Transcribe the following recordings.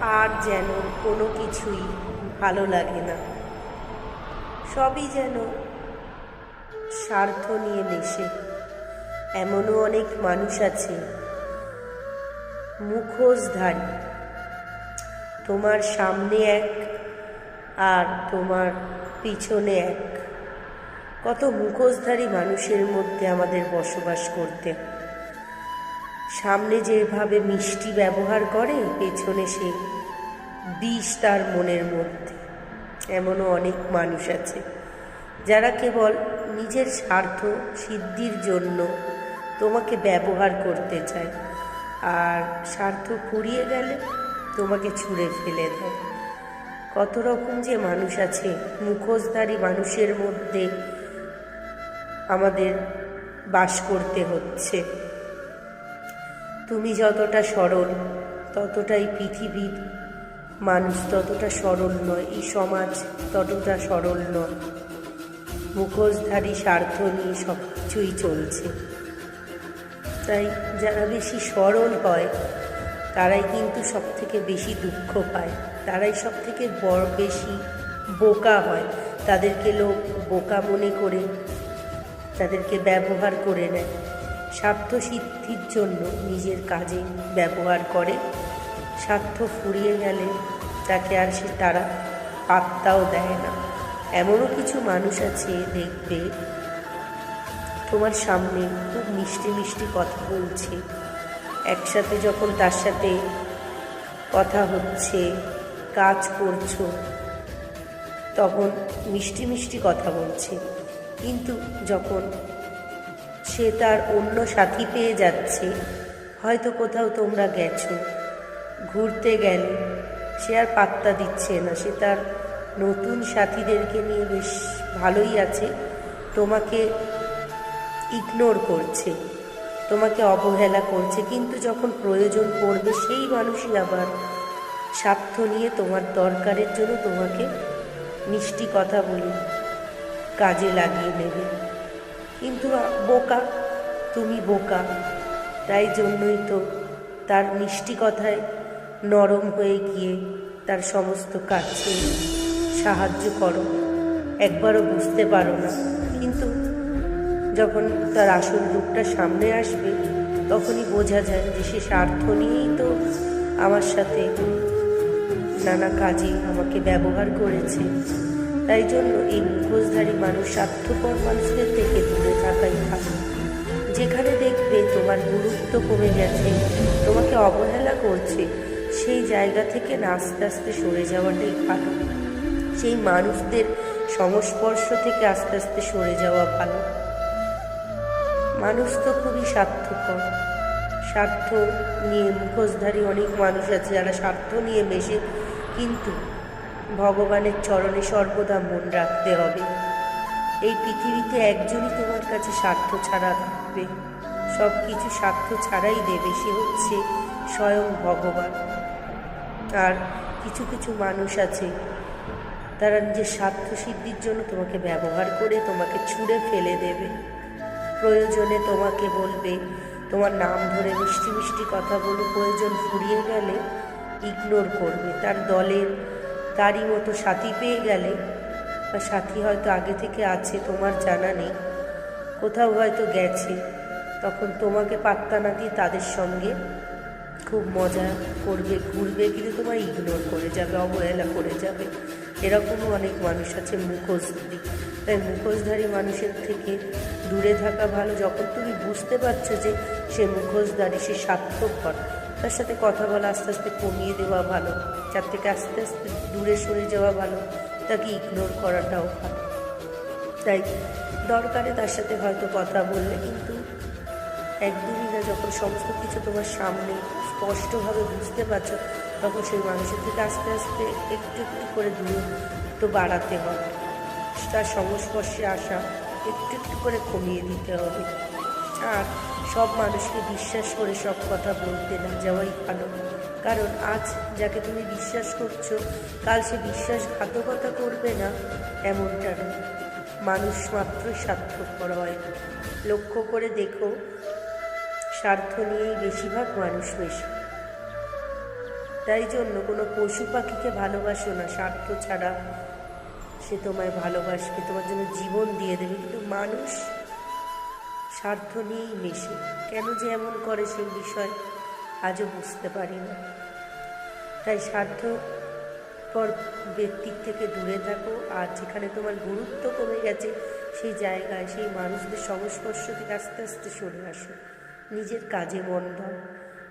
আর যেন কোনো কিছুই ভালো লাগে না। সবই যেন স্বার্থ নিয়ে মেশে। এমনও অনেক মানুষ আছে। মুখোশধারী। তোমার সামনে এক আর তোমার পিছনে এক। কত মুখোশধারী মানুষের মধ্যে আমাদের বসবাস করতে হয়। সামনে যেভাবে মিষ্টি ব্যবহার করে, পেছনে সে বিষ তার মনের মধ্যে। এমনও অনেক মানুষ আছে, যারা কেবল নিজের স্বার্থ সিদ্ধির জন্য তোমাকে ব্যবহার করতে চায়। আর স্বার্থ ফুরিয়ে গেলে তোমাকে ছুঁড়ে ফেলে দেয়। কত রকম যে মানুষ আছে, মুখোশধারী মানুষের মধ্যে আমাদের বাস করতে হচ্ছে। তুমি যতটা সরল, ততটাই পৃথিবীর মানুষ, ততটা সরল নয়, এই সমাজ ততটা সরল নয়। মুখোশধারী স্বার্থ নিয়ে সব কিছুই চলছে। তাই যারা বেশি সরল হয়, তারাই কিন্তু সব থেকে বেশি দুঃখ পায়। তারাই সব থেকে বড় বেশি বোকা হয়। তাদেরকে লোক বোকা মনে করে, তাদেরকে ব্যবহার করে নেয়। স্বার্থ সিদ্ধির জন্য নিজের কাজে ব্যবহার করে। স্বার্থ ফুরিয়ে গেলে তাকে আর সে তারা পাত্তাও দেয় না। এমনও কিছু মানুষ আছে দেখবে, তোমার সামনে খুব মিষ্টি মিষ্টি কথা বলছে। একসাথে যখন তার সাথে কথা হচ্ছে, কাজ করছ, তখন মিষ্টি মিষ্টি কথা বলছে। কিন্তু যখন সে তার অন্য সাথী পেয়ে যাচ্ছে। হয়তো কোথাও তোমরা গেছো। ঘুরতে গেলে। সে আর পাত্তা দিচ্ছে না। সে তার নতুন সাথীদেরকে নিয়ে বেশ ভালোই আছে। তোমাকে ইগনোর করছে। তোমাকে অবহেলা করছে। কিন্তু যখন প্রয়োজন পড়বে, সেই মানুষই আবার স্বার্থ নিয়ে তোমার দরকারের জন্য তোমাকে মিষ্টি কথা বলে কাজে লাগিয়ে নেবে। কিন্তু বোকা, তুমি বোকা। তাই জন্যই তো তার মিষ্টি কথায় নরম হয়ে গিয়ে তার সমস্ত কাজে সাহায্য করো। একবারও বুঝতে পারো না। কিন্তু যখন তার আসল রূপটা সামনে আসবে, তখনই বোঝা যায় যে সে স্বার্থ নিয়েই তো আমার সাথে নানা কাজে আমাকে ব্যবহার করেছে। তাই জন্য এই মুখোশধারী মানুষ স্বার্থপর মানুষদের থেকে দূরে থাকাই ভালো। যেখানে দেখবে তোমার গুরুত্ব কমে গেছে, তোমাকে অবহেলা করছে, সেই জায়গা থেকে না আস্তে আস্তে সরে যাওয়াটাই ভালো। সেই মানুষদের সংস্পর্শ থেকে আস্তে আস্তে সরে যাওয়া ভালো। মানুষ তো খুবই স্বার্থপর। স্বার্থ নিয়ে মুখোশধারী অনেক মানুষ আছে যারা স্বার্থ নিয়ে মেশে, কিন্তু ভগবানের চরণে সর্বদা মন রাখতে হবে। এই পৃথিবীতে একজনই তোমার কাছে স্বার্থ ছাড়া থাকবে। সব কিছু স্বার্থ ছাড়াই দেবে, সে হচ্ছে স্বয়ং ভগবান। আর কিছু কিছু মানুষ আছে, তারা নিজের স্বার্থ সিদ্ধির জন্য তোমাকে ব্যবহার করে তোমাকে ছুঁড়ে ফেলে দেবে। প্রয়োজনে তোমাকে বলবে, তোমার নাম ধরে মিষ্টি মিষ্টি কথা বলে প্রয়োজন ফুরিয়ে গেলে ইগনোর করবে। তার দলের তারই মতো সাথী পেয়ে গেলে, বা সাথী হয়তো আগে থেকে আছে তোমার জানা নেই। কোথাও হয়তো গেছে, তখন তোমাকে পাত্তা না দিয়ে তাদের সঙ্গে খুব মজা করবে, ঘুরবে, কিন্তু তোমার ইগনোর করে যাবে, অবহেলা করে যাবে। এরকমও অনেক মানুষ আছে মুখোশধারী। তাই মুখোশধারী মানুষের থেকে দূরে থাকা ভালো, যখন তুমি বুঝতে পারছ যে সে মুখোশধারী, সে স্বার্থপর তার সাথে কথা বলা, আস্তে আস্তে কমিয়ে দেওয়া ভালো। যার থেকে আস্তে আস্তে দূরে সরে যাওয়া ভালো। তাকে ইগনোর করাটাও ভালো। তাই দরকারে তার সাথে হয়তো কথা বললে কিন্তু একদমই না, যখন সমস্ত কিছু তোমার সামনে স্পষ্টভাবে বুঝতে পারছ, তখন সেই মানুষের থেকে আস্তে আস্তে একটু একটু করে দূরত্ব বাড়াতে হবে। তার সংস্পর্শে আসা একটু একটু করে কমিয়ে দিতে হবে। আর সব মানুষকে বিশ্বাস করে সব কথা বলতে না যাওয়াই ভালো। কারণ আজ যাকে তুমি বিশ্বাস করছ, কাল সে বিশ্বাসঘাতকতা করবে না, এমনটা নয়। মানুষ মাত্রই স্বার্থপর হয় লক্ষ্য করে দেখো, স্বার্থ নিয়েই বেশিরভাগ মানুষ বেশি। তাই জন্য কোনো পশু পাখিকে ভালোবাসো না। স্বার্থ ছাড়া সে তোমায় ভালোবাসবে, তোমার জন্য জীবন দিয়ে দেবে। কিন্তু মানুষ স্বার্থ নিয়েই মেশে কেন যে এমন করে সেই বিষয় আজও বুঝতে পারি না তাই স্বার্থ পর ব্যক্তির থেকে দূরে থাকো, আর যেখানে তোমার গুরুত্ব কমে গেছে, সেই জায়গায় সেই মানুষদের সংস্পর্শ থেকে আস্তে আস্তে সরে আসো। নিজের কাজে মন দাও,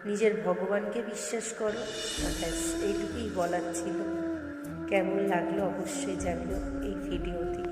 নিজের ভগবানকে বিশ্বাস করো ব্যাস, এইটুকুই বলার ছিল। কেমন লাগল অবশ্যই জানিও এই ভিডিওটি